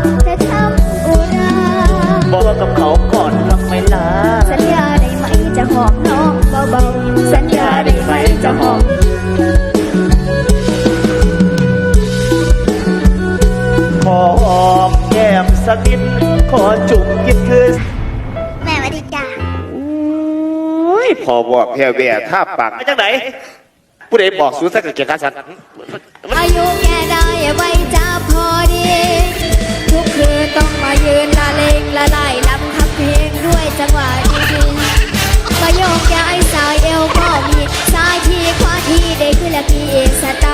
ำจะทำอุราบอกกับเขาก่อนรักไหมล่ะสัญญาได้ไหมจะหอมน้องเบาๆสัญญาได้ไหมจะหอมขอหอมแก้มสักนิดขอจุ่มกินคืนแม่สวัสดีจ้าอุ้ยพอบอกแพ้แว่ท่าปากมาจากไหนผู้ใดบอกสู้สักเกียรติสันอายุ desatado.